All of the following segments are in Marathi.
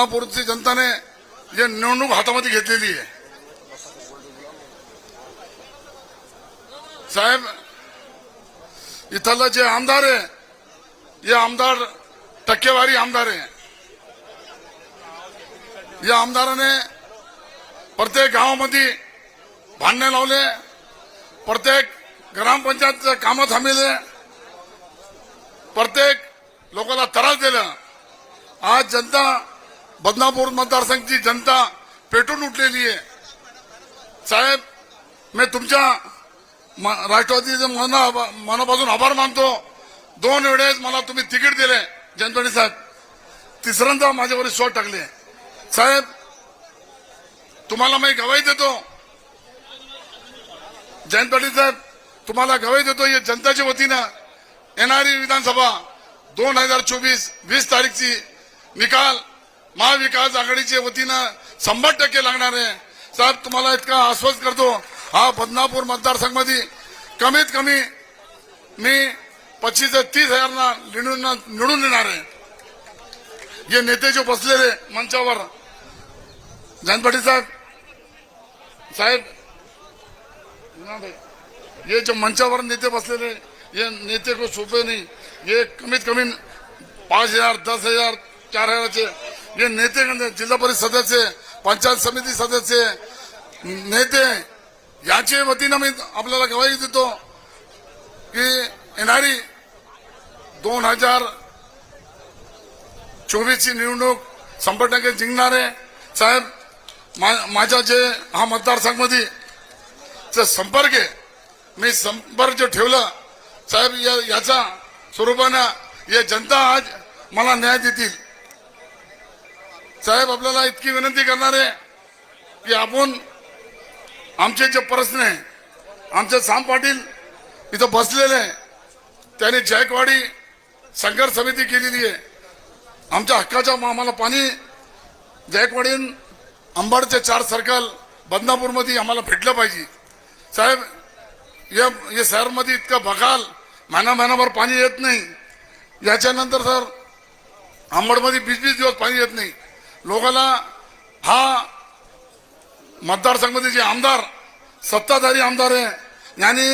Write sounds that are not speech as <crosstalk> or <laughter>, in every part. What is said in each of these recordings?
बदनापूरची जनताने जे निवडणूक हातामध्ये घेतलेली आहे. साहेब इथलं जे आमदार आहे हे आमदार टक्केवारी आमदार आहे. या आमदाराने प्रत्येक गावामध्ये भांडणे लावले प्रत्येक ग्रामपंचायतचं कामं थांबले प्रत्येक लोकांना त्रास दिला. आज जनता बदनापूर मतदारसंघची जनता पेटून उठलेली आहे. साहेब मी तुमच्या राष्ट्रवादीचे मना मनापासून आभार मानतो. दोन वेळेस मला तुम्ही तिकीट दिले जनपणी साहेब. तिसऱ्यांदा माझ्यावर शॉट टाकले. साहेब तुम्हाला मी गवाई देतो. जयंत पाटील साहेब तुम्हाला गवाई देतो हे जनताच्या वतीनं येणारी विधानसभा दोन हजार चोवीस वीस तारीखची निकाल महाविकास आघाडीच्या वतीनं शंभर टक्के लागणार आहे. साहेब तुम्हाला इतका आश्वस्त करतो. हा बदनापूर मतदारसंघामध्ये कमीत कमी मी पच्चीस ते तीस हजारांना निवडून निवडून येणार आहे. हे नेते जो बसलेले मंचावर. जयंत पाटील साहेब साहेब हे जे मंचावर नेते बसलेले हे नेते को सोपे नाही. हे कमीत कमी पाच हजार दस हजार चार हजाराचे जे नेते जिल्हा परिषद सदस्य पंचायत समिती सदस्य नेते याच्या वतीनं मी आपल्याला गवाही देतो की येणारी दोन हजार चोवीसची निवडणूक शंभर टक्के जिंकणार आहे. साहेब मा- माझ्या जे हा मतदारसंघमध्ये चा संपर्क आहे मी संपर्क जो ठेवला साहेब या- याचा स्वरूपानं या जनता आज मला न्याय देतील. साहेब आपल्याला इतकी विनंती करणार आहे की आपण आमचे जे प्रश्न आहे आमचे साम पाटील इथं बसलेले आहे त्यांनी जायकवाडी संघर्ष समिती केलेली आहे. आमच्या हक्काच्या आम्हाला पाणी जायकवाडीन अंबाडचे चार सर्कल बदनापूरमध्ये आम्हाला भेटलं पाहिजे. साहेब या या शहरमध्ये इतकं बघाल महिना महिनाभर पाणी येत नाही. याच्यानंतर सर अंबडमध्ये वीस वीस दिवस पाणी येत नाही. लोकांना हा मतदारसंघामध्ये जे आमदार सत्ताधारी आमदार आहे यांनी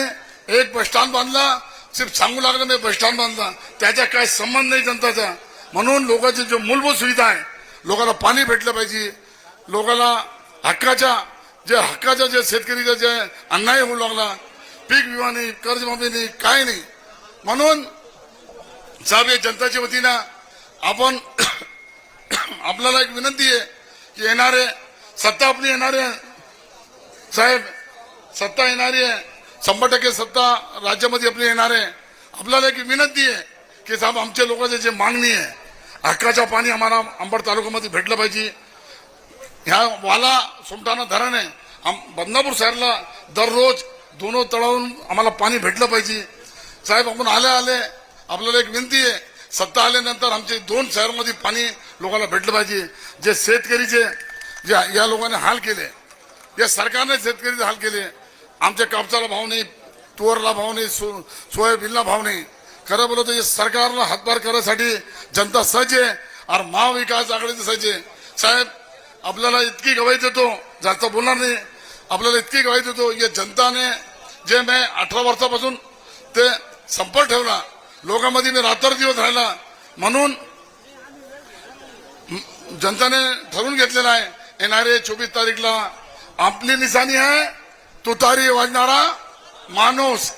एक बस स्टँड बांधला. सिर्फ सांगू लागलं नाही बस स्टँड बांधला. त्याचा काय संबंध नाही जनताचा. म्हणून लोकांची जो मूलभूत सुविधा आहे लोकांना पाणी भेटलं पाहिजे. लोकांना हक्काच्या जे हक्काच्या जे शेतकरीचा जे अन्याय होऊ लागला पीक विमा नाही कर्जमाफी नाही काय नाही. म्हणून साहेब या जनताच्या वतीनं आपण <coughs> आपल्याला एक विनंती आहे की येणारे सत्ता आपली येणारे साहेब सत्ता येणारी आहे. शंभर टक्के सत्ता राज्यामध्ये आपली येणार आहे. आपल्याला एक विनंती आहे की साहेब आमच्या लोकांची जे मागणी आहे हक्काच्या पाणी आम्हाला अंबड तालुक्यामध्ये भेटलं पाहिजे. ह्या वाला सोमठाणा धरण आहे. आम बदनापूर शहरला दररोज दोन तळावून आम्हाला पाणी भेटलं पाहिजे. साहेब आपण आले आले आपल्याला एक विनंती आहे सत्ता आल्यानंतर आमचे दोन शहरामध्ये पाणी लोकांना भेटलं पाहिजे. जे शेतकरीचे जे या लोकांनी हाल केले. या सरकारने शेतकरीचे हाल केले. आमच्या कापसाला भाव नाही तुवरला भाव नाही सो सोयाबीनला भाव नाही. खरं बोलतो हे सरकारला हातभार करण्यासाठी जनता सज आहे. आणि महाविकास आघाडीचे सज आहे. साहेब आपल्याला इतकी गवाई देतो जास्त बोलणार नाही. आपल्याला इतकी गवाई देतो या जनताने जे मी अठरा वर्षापासून ते संपर्क ठेवला. लोकांमध्ये मी रात्र दिवस राहिला. म्हणून जनतेने ठरवून घेतलेलं आहे येणारे चोवीस तारीखला आपली निशाणी आहे तुतारी वाजणारा माणूस.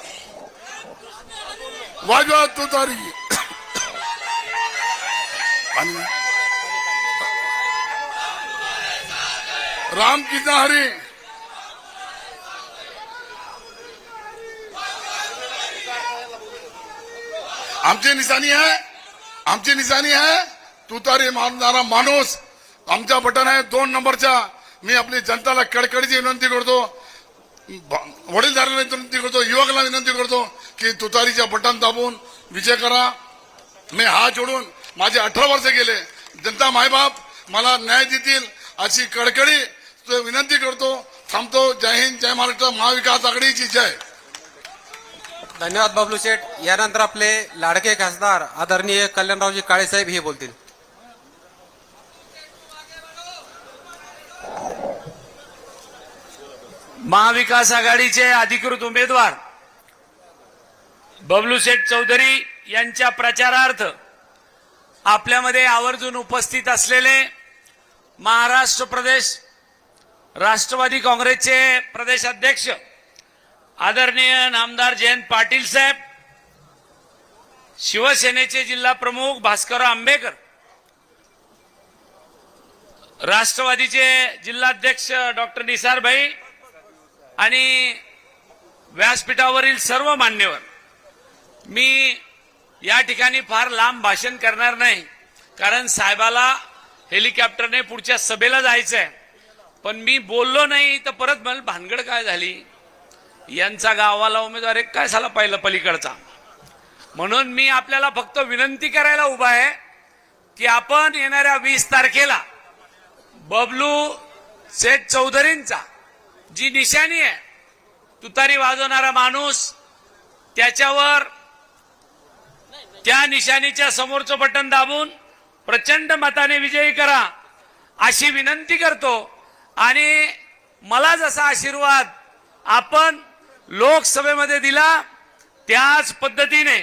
वाजवा तुतारी. आणि राम कितना हरी. आमची निशाणी आहे. आमची निशाणी आहे. तुतारी मारणारा माणूस आमच्या बटन आहे. दोन नंबरच्या मी आपली जनताला कडकडीची विनंती करतो. वडीलधाऱ्याला विनंती करतो. युवकाला विनंती करतो की तुतारीच्या बटन दाबून विजय करा. मी हा जोडून माझे अठरा वर्ष गेले. जनता मायबाप मला न्याय देतील अशी कडकडी विनंती करतो. थांबतो. जय हिंद जय महाराष्ट्र महाविकास आघाडीची जय. धन्यवाद बाबलू शेठ. यानंतर आपले लाडके खासदार आदरणीय कल्याणरावजी काळेसाहेब हे बोलतील. महाविकास आघाडीचे अधिकृत उमेदवार बबलू शेठ चौधरी यांच्या प्रचारार्थ आपल्यामध्ये आवर्जून उपस्थित असलेले महाराष्ट्र प्रदेश राष्ट्रवादी काँग्रेसचे प्रदेश अध्यक्ष आदरणीय नामदार जयंत पाटील साहेब शिवसेनेचे जिल्हा प्रमुख भास्कर आंबेकर राष्ट्रवादीचे जिल्हाध्यक्ष डॉक्टर निसारभाई आणि व्यासपीठावरील सर्व मान्यवर मी या ठिकाणी फार लांब भाषण करणार नाही कारण साहेबाला हेलिकॉप्टरने पुढच्या सभेला जायचं आहे पण मी बोललो नाही तर परत मला भानगड काय झाली? यांचा गावाला उमेदवार एक काय झाला पाहिलं पलीकडचा? म्हणून मी आपल्याला फक्त विनंती करायला उभा आहे की आपण येणाऱ्या वीस तारखेला बबलू शेठ चौधरींचा जी निशाणी आहे तुतारी वाजवणारा माणूस त्याच्यावर त्या निशाणीच्या समोरचं बटन दाबून प्रचंड मताने विजयी करा अशी विनंती करतो. आणि मला जसा आशीर्वाद आपण लोकसभेमध्ये दिला त्याच पद्धतीने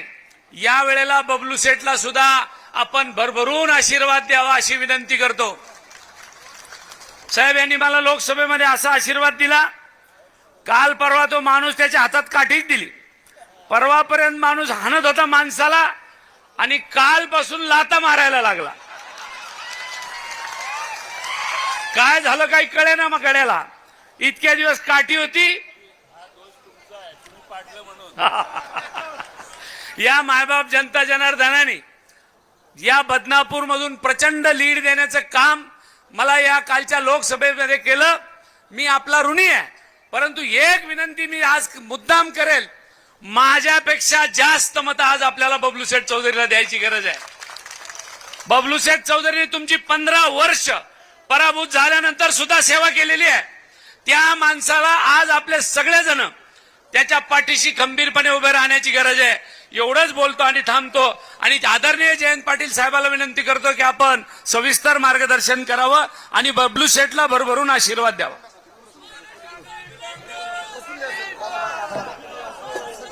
या वेळेला बबलू सेठला सुद्धा आपण भरभरून आशीर्वाद द्यावा अशी विनंती करतो. साहेब यांनी मला लोकसभेमध्ये असा आशीर्वाद दिला काल परवा तो माणूस त्याच्या हातात काठीच दिली. परवापर्यंत माणूस हाणत होता माणसाला आणि कालपासून लाता मारायला लागला. काय झालं काही कळे ना मग गड्याला. इतक्या दिवस काठी होती या मायबाप जनता जनार्दनाने या बदनापूर मधून प्रचंड लीड देण्याचं काम मला या कालच्या लोकसभेमध्ये केलं. मी आपला ऋणी आहे. परंतु एक विनंती मी आज मुद्दाम करेल. माझ्यापेक्षा जास्त मतं आज आपल्याला बबलूसेठ चौधरीला द्यायची गरज आहे. बबलूसेठ चौधरीने तुमची पंधरा वर्ष पराभूत झाल्यानंतर सुद्धा सेवा केलेली आहे. त्या माणसाला आज आपले सगळेजण त्याच्या पाठीशी खंबीरपणे उभे राहण्याची गरज आहे. एवढंच बोलतो आणि थांबतो. आणि आदरणीय जयंत पाटील साहेबाला विनंती करतो की आपण सविस्तर मार्गदर्शन करावं आणि बबलू शेठला भरभरून आशीर्वाद द्यावा.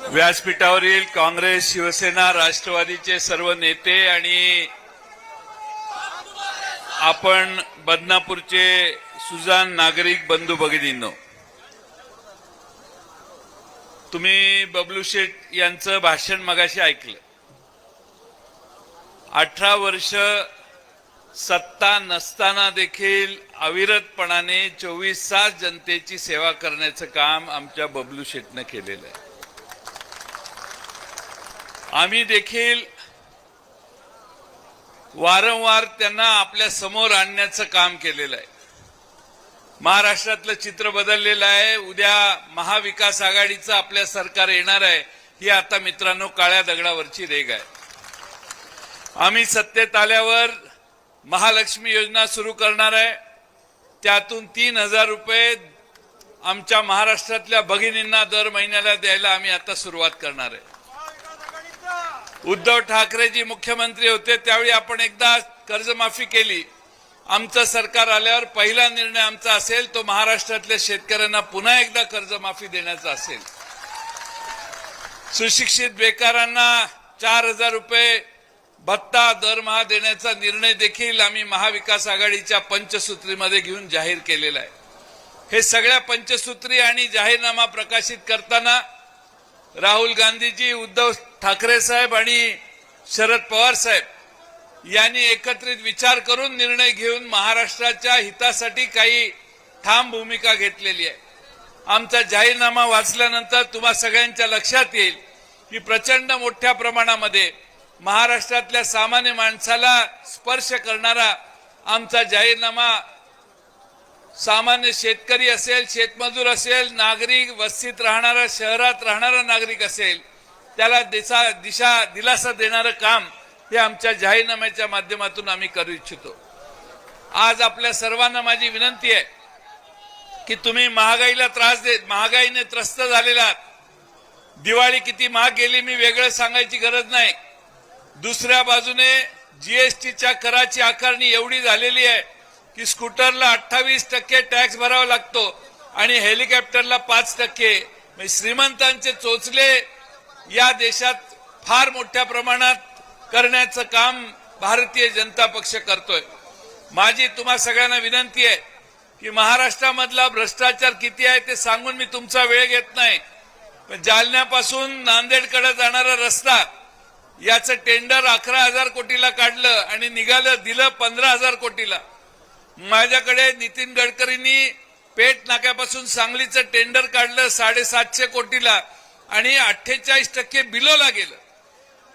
व्यासपीठावरील काँग्रेस शिवसेना राष्ट्रवादीचे सर्व नेते आणि आपण बदनापूरचे सुजान नागरिक बंधू भगिनींनो तुम्ही बबलू शेठ यांचं भाषण मगाशी ऐकलं. अठरा वर्ष सत्ता नसताना देखील अविरतपणाने चोवीस तास जनतेची सेवा करण्याचं काम आमच्या बबलू शेठनं केलेलं आहे. आम्ही देखील वारंवार त्यांना आपल्यासमोर आणण्याचं काम केलेलं आहे. महाराष्ट्रातलं चित्र बदललेलं आहे. उद्या महाविकास आघाडीचं आपल्या सरकार येणार आहे. ही आता मित्रांनो काळ्या दगडावरची रेग आहे. आम्ही सत्तेत आल्यावर महालक्ष्मी योजना सुरू करणार आहे. त्यातून तीन हजार रुपये आमच्या महाराष्ट्रातल्या भगिनींना दर महिन्याला द्यायला आम्ही आता सुरुवात करणार आहे. उद्धव ठाकरेजी मुख्यमंत्री होते त्यावेळी आपण एकदा कर्जमाफी केली. आमचं सरकार आल्यावर पहिला निर्णय आमचा असेल तो महाराष्ट्रातल्या शेतकऱ्यांना पुन्हा एकदा कर्जमाफी देण्याचा असेल. सुशिक्षित बेकारांना चार हजार रुपये भत्ता दरमहा देण्याचा निर्णय देखील आम्ही महाविकास आघाडीच्या पंचसूत्रीमध्ये घेऊन जाहीर केलेला आहे. हे सगळ्या पंचसूत्री आणि जाहीरनामा प्रकाशित करताना राहुल गांधीजी उद्धव ठाकरे साहेब आणि शरद पवार साहेब यांनी एकत्रित विचार करून निर्णय घेऊन महाराष्ट्राच्या हितासाठी काही ठाम भूमिका घेतलेली आहे. आमचा जाहीरनामा वाचल्यानंतर तुम्हा सगळ्यांच्या लक्षात येईल की प्रचंड मोठ्या प्रमाणामध्ये महाराष्ट्रातल्या सामान्य माणसाला स्पर्श करणारा आमचा जाहीरनामा सामान्य शेतकरी असेल शेतमजूर असेल नागरिक वस्तीत राहणारा शहरात राहणारा नागरिक असेल त्याला दिशा दिशा दिलासा देणारं काम हे आमच्या जाहीरनाम्याच्या माध्यमातून आम्ही करू इच्छितो. आज आपल्या सर्वांना माझी विनंती आहे की तुम्ही महागाईला त्रास देत महागाईने त्रस्त झालेला दिवाळी किती महाग गेली मी वेगळं सांगायची गरज नाही. दुसऱ्या बाजूने जीएसटीच्या कराची आकारणी एवढी झालेली आहे की स्कूटरला अठ्ठावीस टक्के टॅक्स भरावा लागतो आणि हेलिकॉप्टरला पाच टक्के. श्रीमंतांचे चोचले. या देशात फार मोठ्या प्रमाणात करण्याचं काम भारतीय जनता पक्ष करतोय. माझी तुम्हा सगळ्यांना विनंती आहे की महाराष्ट्रामधला भ्रष्टाचार किती आहे ते सांगून मी तुमचा वेळ घेत नाही. पण जालन्यापासून नांदेडकडे जाणारा रस्ता याचं टेंडर अकरा हजार कोटीला काढलं आणि निघालं दिलं पंधरा हजार कोटीला. माझ्याकडे नितीन गडकरींनी पेट नाक्यापासून सांगलीचं टेंडर काढलं साडेसातशे कोटीला आणि अठ्ठेचाळीस टक्के बिलोला गेलं.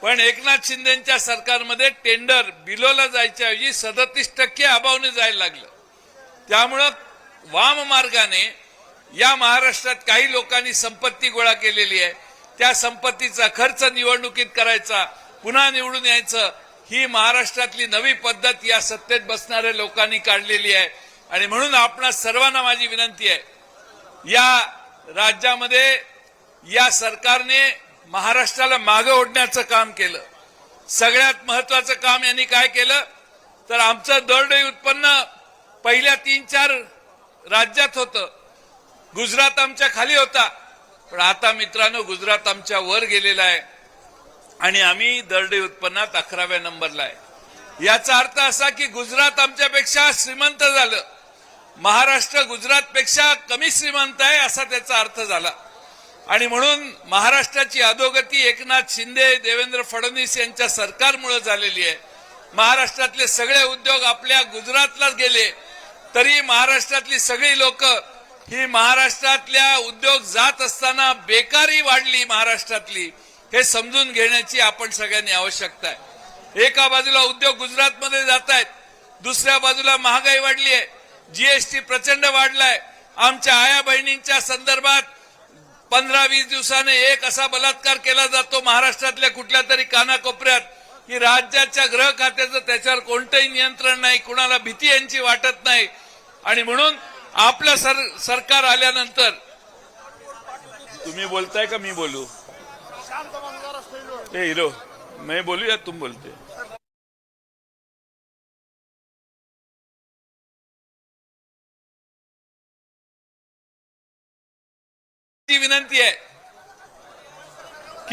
पण एकनाथ शिंदेच्या सरकारमध्ये टेंडर बिलोला जायच्या ऐवजी सदतीस टक्के अभावने जायला लागलं. त्यामुळं वाम मार्गाने या महाराष्ट्रात काही लोकांनी संपत्ती गोळा केलेली आहे. त्या संपत्तीचा खर्च निवडणुकीत करायचा पुन्हा निवडून यायचं ही महाराष्ट्रातली नवी पद्धत या सत्तेत बसणाऱ्या लोकांनी काढलेली आहे. आणि म्हणून आपणा सर्वांना माझी विनंती आहे या राज्यामध्ये या सरकारने महाराष्ट्राला मागे ओढण्याचं काम केलं. सगळ्यात महत्वाचं काम यांनी काय केलं? तर आमचं दरडोई उत्पन्न पहिल्या तीन चार राज्यात होतं. गुजरात आमच्या खाली होता. पण आता मित्रांनो गुजरात आमच्या वर गेलेला आहे. आणि आम्ही दरडोई उत्पन्नात अकराव्या नंबरला आहे. याचा अर्थ असा की गुजरात आमच्यापेक्षा श्रीमंत झालं. महाराष्ट्र गुजरातपेक्षा कमी श्रीमंत आहे असा त्याचा अर्थ झाला. आणि म्हणून महाराष्ट्राची अधोगती एकनाथ शिंदे देवेंद्र फडणवीस यांच्या सरकारमुळे झालेली आहे. महाराष्ट्रातले सगळे उद्योग आपल्या गुजरातला गेले. तरी महाराष्ट्रातली सगळी लोक ही महाराष्ट्रातल्या उद्योग जात असताना बेकारी वाढली महाराष्ट्रातली. हे समजून घेण्याची आपण सगळ्यांनी आवश्यकता आहे. एका बाजूला उद्योग गुजरातमध्ये जात आहेत दुसऱ्या बाजूला महागाई वाढली आहे. जीएसटी प्रचंड वाढलाय. आमच्या आया बहिणींच्या संदर्भात पंधरा वीस दिवसाने एक असा बलात्कार केला जातो महाराष्ट्रातल्या कुठल्या तरी कानाकोपऱ्यात की राज्याच्या गृह खात्याचं त्याच्यावर कोणतंही नियंत्रण नाही कुणाला भीती यांची वाटत नाही. आणि म्हणून आपलं सर सरकार आल्यानंतर तुम्ही बोलताय का मी बोलू? ए हिरो मी बोलू या तुम बोलते.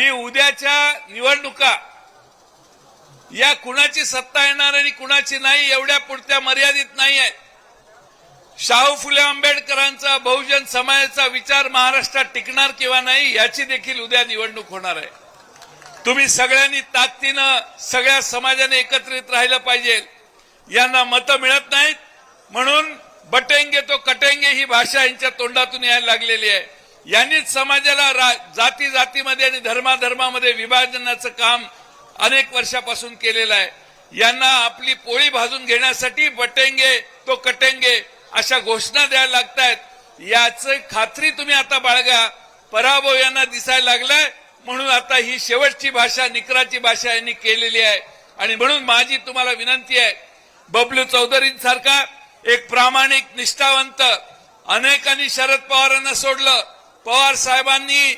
की उद्याच्या निवडणुका या कुणाची सत्ता येणार आणि कुणाची नाही एवढ्या पुरत्या मर्यादित नाही आहेत. शाहू फुले आंबेडकरांचा बहुजन समाजाचा विचार महाराष्ट्रात टिकणार किंवा नाही याची देखील उद्या निवडणूक होणार आहे. तुम्ही सगळ्यांनी ताकदीनं सगळ्या समाजाने एकत्रित राहिलं पाहिजे. यांना मतं मिळत नाहीत. म्हणून बटेंगे तो कटेंगे ही भाषा यांच्या तोंडातून यायला लागलेली आहे. यांनीच समाजाला रा- जाती जातीमध्ये आणि धर्माधर्मामध्ये विभाजनाचं काम अनेक वर्षापासून केलेलं आहे. यांना आपली पोळी भाजून घेण्यासाठी बटेंगे तो कटेंगे अशा घोषणा द्यायला लागतायत. याच खात्री तुम्ही आता बाळगा. पराभव यांना दिसायला लागलाय. म्हणून आता ही शेवटची भाषा निकराची भाषा यांनी केलेली आहे. आणि म्हणून माझी तुम्हाला विनंती आहे बबलू चौधरींसारखा एक प्रामाणिक निष्ठावंत अनेकांनी शरद पवारांना सोडलं पवार साहेबांनी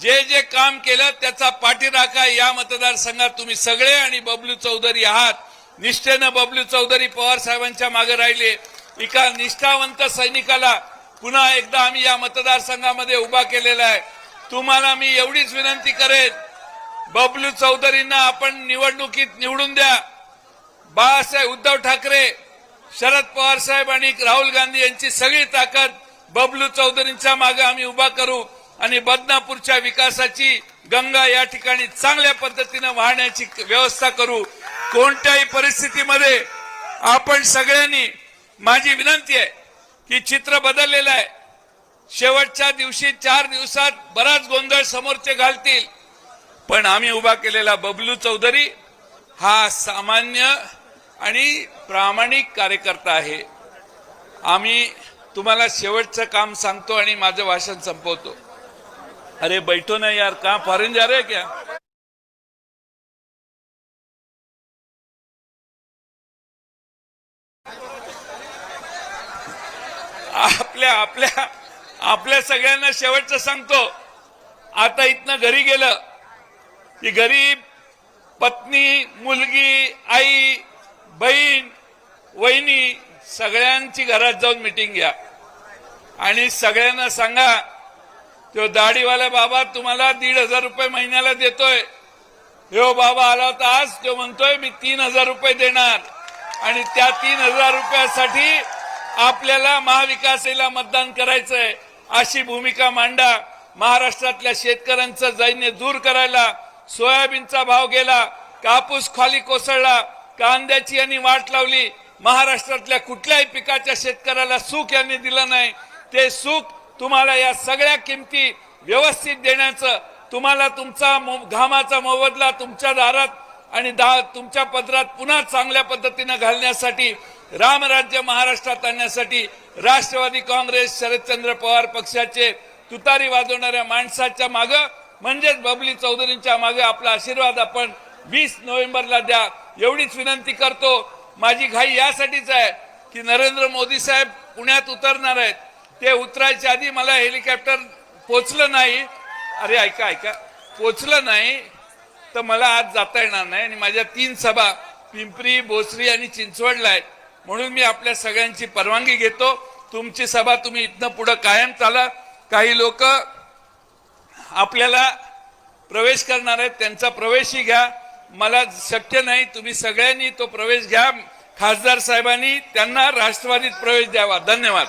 जे जे काम केलं त्याचा पाठीराखा या मतदारसंघात तुम्ही सगळे आणि बबलू चौधरी आहात. निष्ठेनं बबलू चौधरी पवार साहेबांच्या मागे राहिले. एका निष्ठावंत सैनिकाला पुन्हा एकदा आम्ही या मतदारसंघामध्ये उभा केलेला आहे. तुम्हाला मी एवढीच विनंती करेन बबलू चौधरींना आपण निवडणुकीत निवडून द्या. बाळासाहेब उद्धव ठाकरे शरद पवार साहेब आणि राहुल गांधी यांची सगळी ताकद बबलू चौधरींच्या मागे आम्ही उभा करू आणि बदनापूरच्या विकासाची गंगा या ठिकाणी चांगल्या पद्धतीनं वाहण्याची व्यवस्था करू. कोणत्याही परिस्थितीमध्ये आपण सगळ्यांनी माझी विनंती आहे की चित्र बदललेलं आहे. शेवटच्या दिवशी चार दिवसात बराच गोंधळ समोरचे घालतील. पण आम्ही उभा केलेला बबलू चौधरी हा सामान्य आणि प्रामाणिक कार्यकर्ता आहे. आम्ही तुम्हाला शेवटचं काम सांगतो आणि माझं भाषण संपवतो. अरे बैठो ना यार का फॉरेन जा रहे क्या? आपल्या आपल्या आपल्या सगळ्यांना शेवटचं सांगतो. आता इथनं घरी गेलं की घरी पत्नी मुलगी आई बहीण वहिनी सगळ्यांची घरात जाऊन मिटिंग घ्या. आणि सगळ्यांना सांगा तो दाढीवाला बाबा तुम्हाला दीड हजार रुपये महिन्याला देतोय. हो बाबा आला होता आज. तो म्हणतोय मी तीन हजार रुपये देणार. आणि त्या तीन हजार रुपयासाठी आपल्याला महाविकासेला मतदान करायचंय. अशी भूमिका मांडा. महाराष्ट्रातल्या शेतकऱ्यांचं जैन्य दूर करायला सोयाबीनचा भाव गेला कापूस खाली कोसळला कांद्याची यांनी वाट लावली महाराष्ट्रातल्या कुठल्याही पिकाच्या शेतकऱ्याला सुख यांनी दिलं नाही. ते सुख तुम्हाला या सगळ्या किमती व्यवस्थित देण्याचं तुम्हाला तुमचा मो- घामाचा मोबदला तुमच्या दारात आणि दा तुमच्या पदरात पुन्हा चांगल्या पद्धतीनं घालण्यासाठी रामराज्य महाराष्ट्रात आणण्यासाठी राष्ट्रवादी काँग्रेस शरदचंद्र पवार पक्षाचे तुतारी वाजवणाऱ्या माणसाच्या मागं म्हणजेच बबली चौधरींच्या मागे आपला आशीर्वाद आपण वीस नोव्हेंबरला द्या. एवढीच विनंती करतो. माझी घाई यासाठीच आहे की नरेंद्र मोदी साहेब पुण्यात उतरणार आहेत. ते उतरायच्या आधी मला हेलिकॉप्टर पोचलं नाही. अरे ऐका ऐका. पोचलं नाही तर मला आज जाता येणार नाही आणि माझ्या तीन सभा पिंपरी भोसरी आणि चिंचवडला आहेत. म्हणून मी आपल्या सगळ्यांची परवानगी घेतो. तुमची सभा तुम्ही इथनं पुढं कायम चाला. काही लोक आपल्याला प्रवेश करणार आहेत त्यांचा प्रवेशही घ्या. मला शक्य नाही तुम्ही सगळ्यांनी तो प्रवेश घ्या. खासदार साहेबांनी त्यांना राष्ट्रवादीत प्रवेश द्यावा. धन्यवाद.